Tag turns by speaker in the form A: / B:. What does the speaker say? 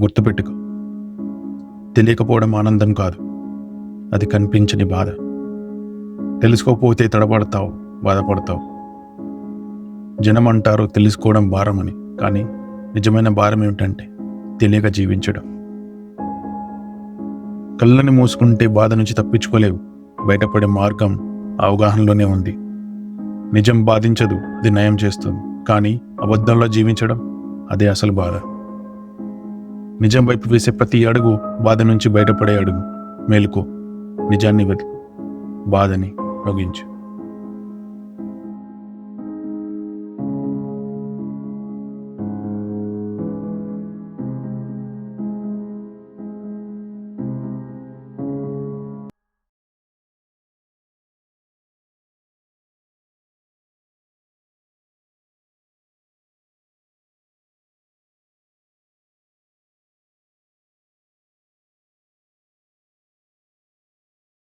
A: గుర్తుపెట్టుకో. తెలియకపోవడం ఆనందం కాదు. అది కనిపించని బాధ. తెలుసుకోకపోతే తడబడతావు బాధపడతావు. జనం అంటారు తెలుసుకోవడం భారమని కానీ నిజమైన భారం ఏమిటంటే తెలియక జీవించడం. కళ్ళని మూసుకుంటే బాధ నుంచి తప్పించుకోలేవు. బయటపడే మార్గం అవగాహనలోనే ఉంది. నిజం బాధించదు అది నయం చేస్తుంది. కానీ అబద్ధంలో జీవించడం అదే అసలు బాధ. నిజం వైపు వేసే ప్రతి అడుగు బాధ నుంచి బయటపడే అడుగు. మేలుకో. నిజాన్ని వెతుకు బాధని ముగించు